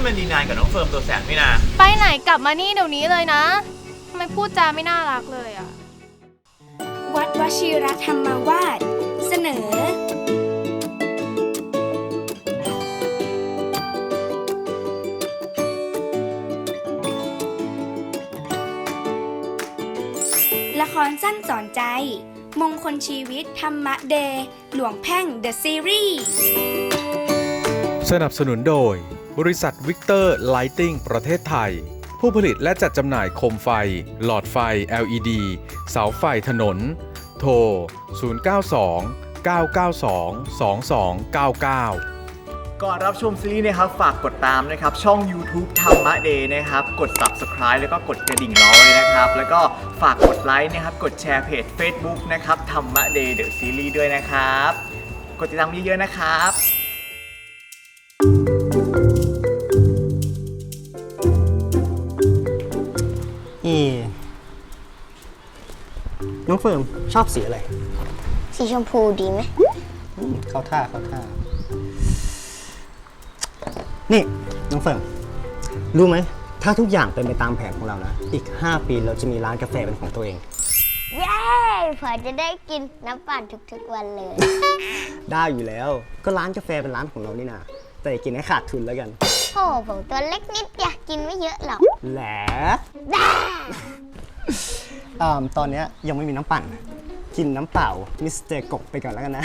นมันดีนายกับน้องเฟิร์มตัวแสบนี่นาไปไหนกลับมานี่เดี๋ยวนี้เลยนะทำไมพูดจาไม่น่ารักเลยอะ วัดวชิรธรรมวาสเสนอ ละครสั้นสอนใจ มงคลชีวิตธรรมะเดย์หลวงแพ่งเดอะซีรีส์สนับสนุนโดย บริษัทวิกเตอร์ไลติงประเทศไทย ผู้ผลิตและจัดจำหน่ายโคมไฟ หลอดไฟ LED เสาไฟถนน โทร 092 992 2299ก่อนรับชมซีรีส์นะครับ ฝากกดตามนะครับ ช่อง YouTube ธรรมะเดย์นะครับ กด Subscribe แล้วก็กดกระดิ่งร้อไว้นะครับ แล้วก็ฝากกดไลค์นะครับ กดแชร์เพจ Facebook นะครับธรรมะเดย์เดอะซีรีส์ด้วยนะครับ กดติดตามเยอะๆนะครับ อีน้องเฟิร์มชอบสีอะไร สีชมพูดีไหมอืมเข้าท่าเข้าท่า นี่น้องเฟิร์มรู้ไหม ถ้าทุกอย่างเป็นไปตามแผนของเรานะ อีก 5 ปีเราจะมีร้านกาแฟเป็นของตัวเอง เย้เผื่อจะได้กินน้ำปั่นทุกๆวันเลย ได้อยู่แล้ว ก็ร้านกาแฟเป็นร้านของเรานี่นาแต่อย่ากินให้ขาดทุนแล้วกัน โอ้ผมตัวเล็กนิดอยากกินไม่เยอะหรอกแหละอ่าตอนเนี้ยยังไม่มีน้ำปั่น กินน้ำเปล่า มิสเตอร์กบไปก่อนแล้วกันนะ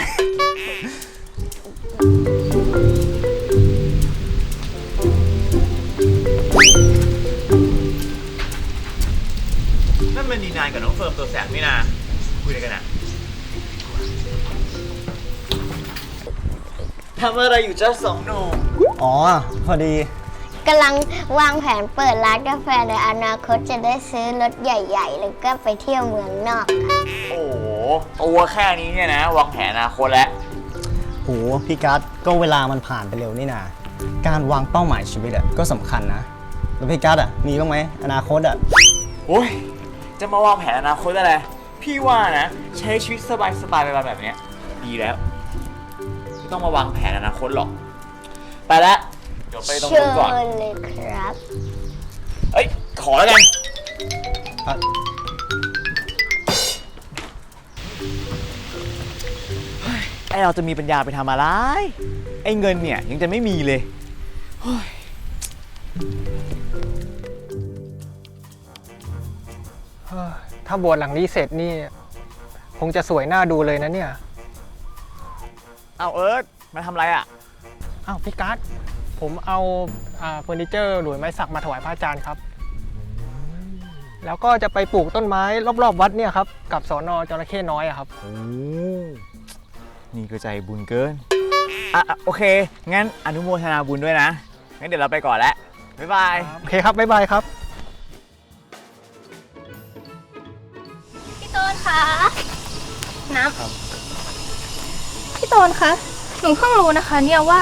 นั่นมันดีนายกับน้องเฟิร์มตัวแสบนี่นาคุยอะไรกันอะทำอะไรอยู่เจ้าสองหนุ่ม อ๋อ พอดี กำลังวางแผนเปิดร้านกาแฟในอนาคตจะได้ซื้อรถใหญ่ ๆ แล้วก็ไปเที่ยวเมืองนอกค่ะโอ้โหตัวแค่นี้เนี่ยนะวางแผนอนาคตแล้วโหพี่กัสก็เวลามันผ่านไปเร็วนี่นาการวางเป้าหมายชีวิตอะก็สำคัญนะ แล้วพี่กัสอะมีบ้างไหมอนาคตอะโอ้ยจะมาวางแผนอนาคตอะไรพี่ว่านะใช้ชีวิตสบายๆไปแบบเนี้ยดีแล้วไม่ต้องมาวางแผนอนาคตหรอก ไปแล้วเดี๋ยวไปตรงเชินู้นก่อนญเลยครับ เอ้ย ขอแล้วกัน อะไอเราจะมีปัญญาไปทำอะไร ไอเงินเนี่ยยังจะไม่มีเลยเฮ้ยถ้าบวชหลังนี้เสร็จนี่ คงจะสวยหน้าดูเลยนะเนี่ย เอาเอิร์ธมาทำอะไรอะ อ้าวพี่การ์ดผมเอาอ่าเฟอร์นิเจอร์หลุยไม้สักมาถวายพระอาจารย์ครับ แล้วก็จะไปปลูกต้นไม้รอบๆ วัดเนี่ยครับกับสอนอจระเข้น้อยอะครับ โอ้นี่ก็ใจบุญเกิน อะอะโอเค งั้นอนุโมทนาบุญด้วยนะ งั้นเดี๋ยวเราไปก่อนแล้ว บ๊ายบาย โอเคครับ บ๊ายบายครับ พี่โตนคะน้ำพี่โตนคะ หนูเพิ่งรู้นะคะเนี่ยว่า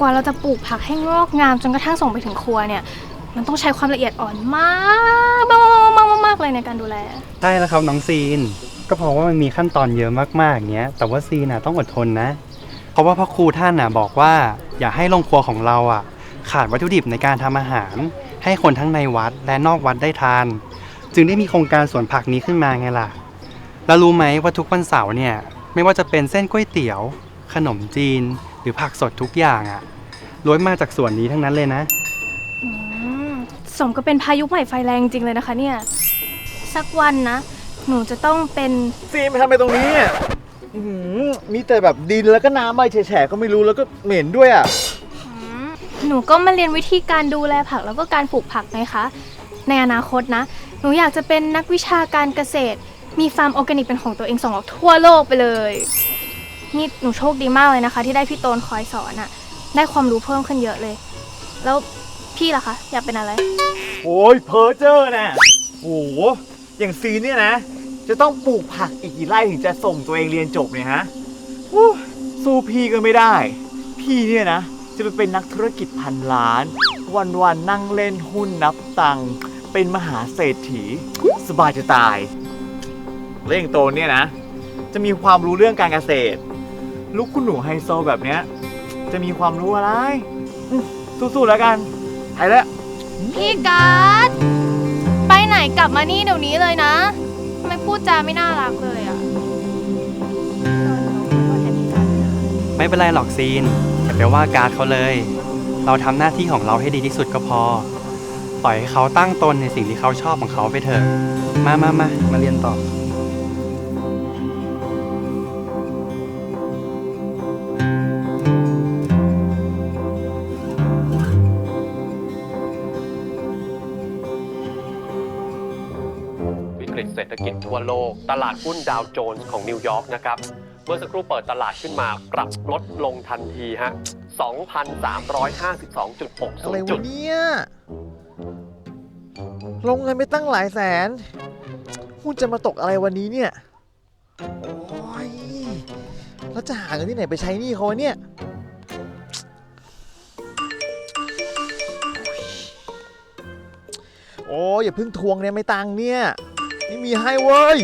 กว่าเราจะปลูกผักให้งอกงามจนกระทั่งส่งไปถึงครัวเนี่ย มันต้องใช้ความละเอียดอ่อนมากมากมากมากเลยในการดูแล ใช่แล้วครับน้องซีน ก็เพราะว่ามันมีขั้นตอนเยอะมากๆอย่างเงี้ย แต่ว่าซีนน่ะต้องอดทนนะ เพราะว่าพระครูท่านน่ะบอกว่า อย่าให้โรงครัวของเราอะ ขาดวัตถุดิบในการทำอาหาร ให้คนทั้งในวัดและนอกวัดได้ทาน จึงได้มีโครงการสวนผักนี้ขึ้นมาไงล่ะแล้วรู้ไหมว่าทุกวันเสาร์เนี่ยไม่ว่าจะเป็นเส้นก๋วยเตี๋ยว ขนมจีน หรือผักสดทุกอย่างอะล้วนมาจากสวนนี้ทั้งนั้นเลยนะ อืมสมก็เป็นพายุใหม่ไฟแรงจริงเลยนะคะเนี่ย สักวันนะ หนูจะต้องเป็นซีนไปทำไปตรงนี้อะอื้อหือมีแต่แบบดินแล้วก็น้ำใบแฉะๆก็ไม่รู้แล้วก็เหม็นด้วยอะหนูก็มาเรียนวิธีการดูแลผักแล้วก็การปลูกผักไงคะ ในอนาคตนะ หนูอยากจะเป็นนักวิชาการเกษตร มีฟาร์มออร์แกนิกเป็นของตัวเองส่งออกทั่วโลกไปเลย นี่หนูโชคดีมากเลยนะคะ ที่ได้พี่โตนคอยสอนอะได้ความรู้เพิ่มขึ้นเยอะเลย แล้วพี่ล่ะคะ อยากเป็นอะไร โอ้ยเพอเจอร์น่ะโอ้โหอย่างซีนเนี่ยนะ จะต้องปลูกผักอีกกี่ไร่ถึงจะส่งตัวเองเรียนจบเนี่ยฮะอู้สู้พี่ก็ไม่ได้ พี่เนี่ยนะ จะไปเป็นนักธุรกิจพันล้าน วันๆนั่งเล่นหุ้นนับตังค์เป็นมหาเศรษฐี สบายจะตายเร่องโตนเนี่ยนะ จะมีความรู้เรื่องการเกษตร ลูกคุณหนูไฮโซแบบเนี้ย จะมีความรู้อะไรอืมสู้ๆแล้วกันไปแล้วพี่การ์ดไปไหนกลับมานี่เดี๋ยวนี้เลยนะทำไมพูดจาไม่น่ารักเลยอะไม่เป็นไรหรอกซีนอย่าไปว่าการ์ดเขาเลย เราทำหน้าที่ของเราให้ดีที่สุดก็พอ ปล่อยให้เขาตั้งตนในสิ่งที่เขาชอบของเขาไปเถอะ มามามามาเรียนต่อ ทั่วโลก ตลาดหุ้นดาวโจนส์ของนิวยอร์กนะครับ เมื่อสักครู่เปิดตลาดขึ้นมาปรับลดลงทันทีฮะ 2,352.60อะไรจุวะด เนี่ย ลงเงินไปตั้งหลายแสน หุ้นจะมาตกอะไรวันนี้เนี่ย โอ้ย แล้วจะหาเงินที่ไหนไปใช้หนี้เขาวะเนี่ย โอ้ยอย่าเพิ่งทวงเนี่ยไม่ตังค์เนี่ย ไม่มีให้เว้ย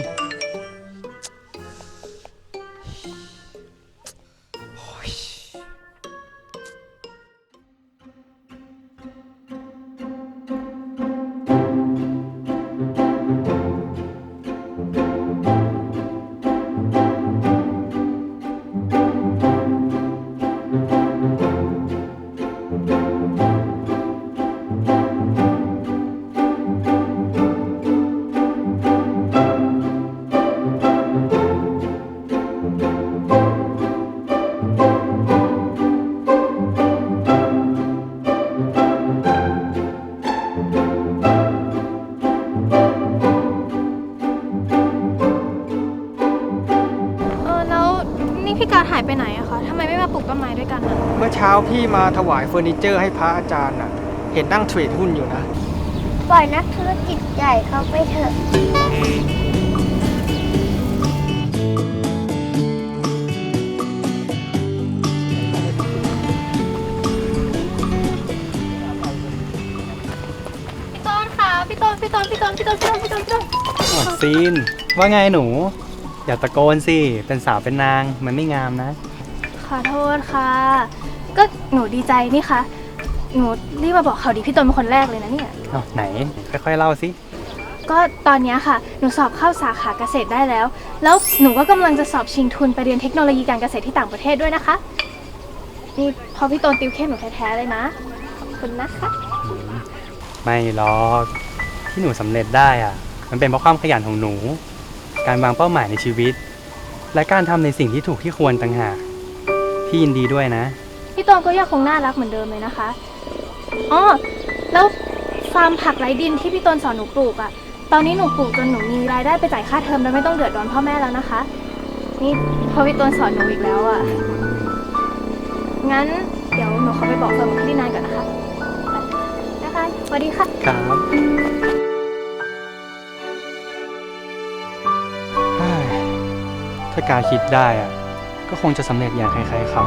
ลูกต้นไม้ด้วยกันอะเมื่อเช้าพี่มาถวายเฟอร์นิเจอร์ให้พระอาจารย์น่ะ เห็นนั่งเทรดหุ้นอยู่นะ ปล่อยนักธุรกิจใหญ่เขาไปเถอะ พี่ต้นค่ะพี่ต้นพี่ต้นพี่ต้นพี่ต้นพี่ต้นพี่ต้นพี่ต้นอ๋อซีน ว่าไงหนู อย่าตะโกนสิ เป็นสาวเป็นนางมันไม่งามนะ ขอโทษค่ะ ก็หนูดีใจนี่คะหนูรีบมาบอกข่าวดีพี่ต้นเป็นคนแรกเลยนะเนี่ย เอาไหน ค่อยๆเล่าสิ ก็ตอนเนี้ยค่ะ หนูสอบเข้าสาขาเกษตรได้แล้ว แล้วหนูก็กำลังจะสอบชิงทุนไปเรียนเทคโนโลยีการเกษตรที่ต่างประเทศด้วยนะคะ นี่พอพี่ต้นติวเข้มหนูแท้ๆเลยนะ ขอบคุณนะคะ ไม่หรอกที่หนูสำเร็จได้อะมันเป็นเพราะความขยันของหนู การวางเป้าหมายในชีวิต และการทำในสิ่งที่ถูกที่ควรต่างหาก พี่ยินดีด้วยนะ พี่ต้นก็ยังคงน่ารักเหมือนเดิมเลยนะคะอ๋อแล้วฟาร์มผักไร้ดินที่พี่ต้นสอนหนูปลูกอะตอนนี้หนูปลูกจนหนูมีรายได้ไปจ่ายค่าเทอมโดยไม่ต้องเดือดร้อนพ่อแม่แล้วนะคะ นี่พอพี่ต้นสอนหนูอีกแล้วอะงั้นเดี๋ยวหนูขอไปบอกเฟิร์มกับพี่นายก่อนนะคะไปนะคะสวัสดีค่ะ ครับเฮ้ยถ้าการคิดได้อะ ก็คงจะสำเร็จอย่างใครๆเขา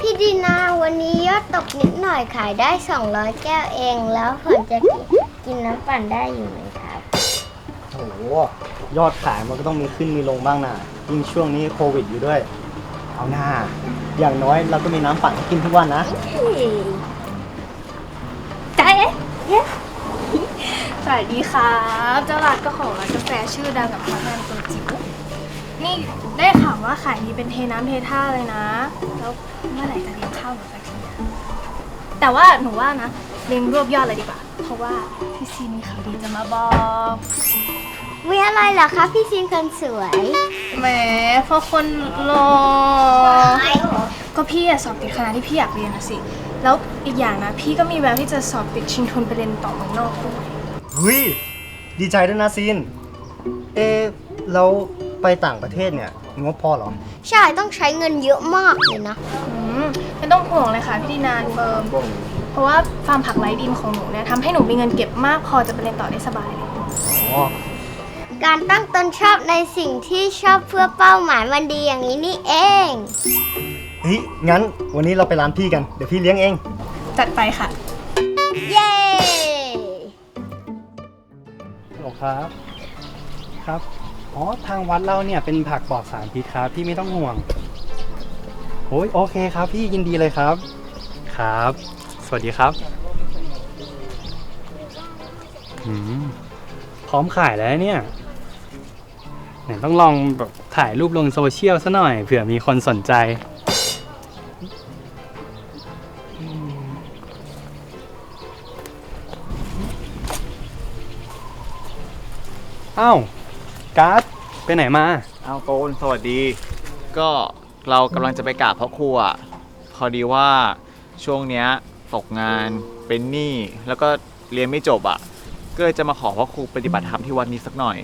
พี่ดีนาวันนี้ยอดตกนิดหน่อยขายได้ 200 แก้วเองแล้วผลจะกินกินน้ำปั่นได้อยู่ไหมครับ โอ้โหยอดขายมันก็ต้องมีขึ้นมีลงบ้างนะยิ่งช่วงนี้โควิดอยู่ด้วย เอาหน้า อย่างน้อยเราก็มีน้ำปั่นให้กินทุกวันนะ ใจเอ๊ะเย้สวัสดีครับเจ้าหลัดก็ของร้านกาแฟชื่อดังกับพนักงานตัวจิ๋วนี่ได้ข่าวว่าขายดีเป็นเทน้ำเทท่าเลยนะ แล้วเมื่อไหร่จะเลี้ยงข้าวหนูสักทีอะแต่ว่าหนูว่านะเลี้ยงรวบยอดเลยดีกว่า เพราะว่าพี่ซีมีข่าวดีจะมาบอก มีอะไรเหรอคะพี่ซินคนสวย แหมพอคนรอ ก็พี่อะสอบติดคณะที่พี่อยากเรียนนะสิ แล้วอีกอย่างนะ พี่ก็มีแววที่จะสอบติดชิงทุนไปเรียนต่อเมืองนอกด้วยเฮ้ยดีใจด้วยนะซีน เอะเราไปต่างประเทศเนี่ยงบพอเหรอ ใช่ต้องใช้เงินเยอะมากเลยนะ อืมไม่ต้องห่วงเลยค่ะพี่ดีนานเฟิร์มเพราะว่าฟาร์มผักไร้ดินของหนูเนี่ยทำให้หนูมีเงินเก็บมากพอจะไปเรียนต่อได้สบายเลย อ๋อ การตั้งตนชอบในสิ่งที่ชอบเพื่อเป้าหมายมันดีอย่างนี้นี่เอง เฮ้ยงั้นวันนี้เราไปร้านพี่กัน เดี๋ยวพี่เลี้ยงเอง จัดไปค่ะ เย้หรอครับคครับ อ๋อ ทางวัดเราเนี่ยเป็นผักปลอดสารพิษครับ พี่ไม่ต้องห่วงโอ้ยโอเคครับ พี่ยินดีเลยครับ ครับ สวัสดีครับอืมพร้อมขายแล้วเนี่ย ไหนต้องลองแบบถ่ายรูปลงโซเชียลซะหน่อยเผื่อมีคนสนใจ อ้าวการ์ดไปไหนมา เอาโกนสวัสดี ก็เรากำลังจะไปกราบพระครูอะพอดีว่าช่วงเนี้ยตกงานเป็นหนี้แล้วก็เรียนไม่จบอะ ก็เลยจะมาขอพระครูปฏิบัติธรรมที่วัดนี้สักหน่อย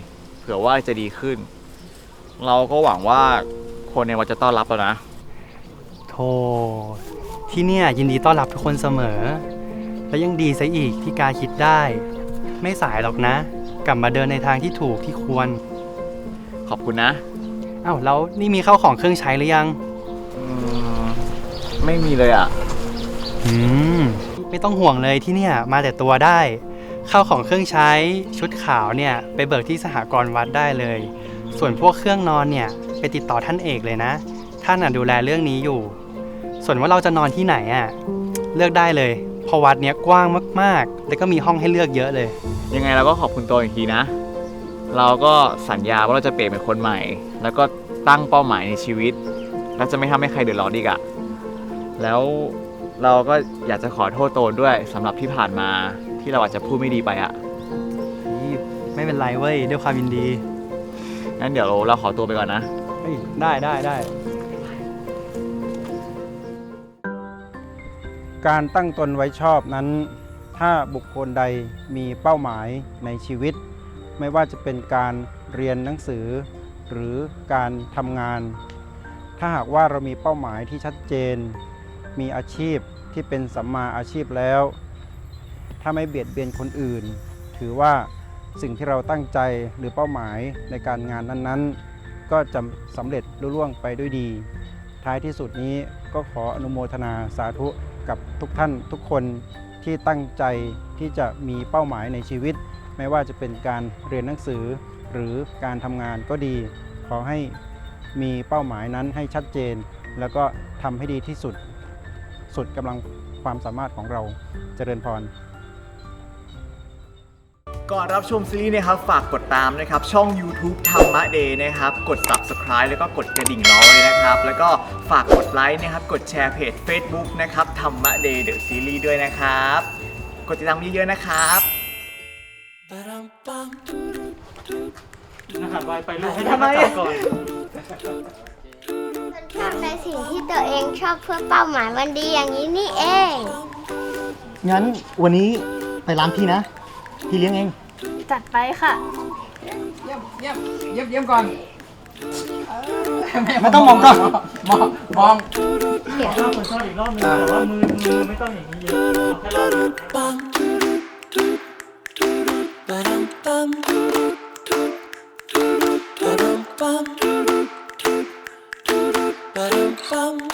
เผื่อว่าจะดีขึ้น เราก็หวังว่าคนในวัดจะต้อนรับเรานะ โธ่ที่เนี่ยยินดีต้อนรับทุกคนเสมอ และยังดีซะอีกที่การคิดได้ ไม่สายหรอกนะ กลับมาเดินในทางที่ถูกที่ควรขอบคุณนะอ้าวแล้วนี่มีข้าวของเครื่องใช้หรือยัง อืมไม่มีเลยอะ อืม ไม่ต้องห่วงเลยที่เนี่ยมาแต่ตัวได้ ข้าวของเครื่องใช้ชุดขาวเนี่ยไปเบิกที่สหกรณ์วัดได้เลย ส่วนพวกเครื่องนอนเนี่ยไปติดต่อท่านเอกเลยนะ ท่านน่ะดูแลเรื่องนี้อยู่ ส่วนว่าเราจะนอนที่ไหนอะเลือกได้เลยเพราะวัดเนี้ยกว้างมากๆ แล้วก็มีห้องให้เลือกเยอะเลย ยังไงเราก็ขอบคุณตัวอีกทีนะ เราก็สัญญาว่าเราจะเปลี่ยนเป็นคนใหม่ แล้วก็ตั้งเป้าหมายในชีวิต แล้วจะไม่ทำให้ใครเดือดร้อนอีกอะแล้วเราก็อยากจะขอโทษโตนด้วยสำหรับที่ผ่านมา ที่เราอาจจะพูดไม่ดีไปอะนี่ไม่เป็นไรเว้ยด้วยความยินดีงั้นเดี๋ยวเราขอตัวไปก่อนนะ เฮ้ยได้ได้ได้ การตั้งตนไว้ชอบนั้น ถ้าบุคคลใดมีเป้าหมายในชีวิต ไม่ว่าจะเป็นการเรียนหนังสือ หรือการทำงาน ถ้าหากว่าเรามีเป้าหมายที่ชัดเจน มีอาชีพที่เป็นสัมมาอาชีพแล้ว ถ้าไม่เบียดเบียนคนอื่น ถือว่าสิ่งที่เราตั้งใจหรือเป้าหมายในการงานนั้นๆ ก็จะสำเร็จลุล่วงไปด้วยดี ท้ายที่สุดนี้ก็ขออนุโมทนาสาธุกับทุกท่านทุกคนที่ตั้งใจที่จะมีเป้าหมายในชีวิต ไม่ว่าจะเป็นการเรียนหนังสือ หรือการทำงานก็ดี ขอให้มีเป้าหมายนั้นให้ชัดเจน แล้วก็ทำให้ดีที่สุด สุดกำลังความสามารถของเราเจริญพร ก่อนรับชมซีรีส์นะครับ ฝากกดตามนะครับ ช่อง YouTube ธรรมะเดย์นะครับ กด Subscribe แล้วก็กดกระดิ่งน้อยนะครับ แล้วก็ฝากกดไลค์นะครับ กดแชร์เพจ Facebook นะครับธรรมะเดย์เดอะซีรีส์ด้วยนะครับ กดติดตามเยอะๆนะครับทำไมอะชอบในสิ่งที่ตัวเองชอบเพื่อเป้าหมายมันดีอย่างนี้นี่เอง งั้นวันนี้ไปร้านพี่นะ พี่เลี้ยงเอง จัดไปค่ะ เยี่ยมเยี่ยมเยี่ยมเยี่ก่อนไม่ต้องมองกล้องมองมองรอบคนชอบอีกรอบนึงแต่ว่ามือมือไม่ต้องอย่างนี้เยอะแค่รอบ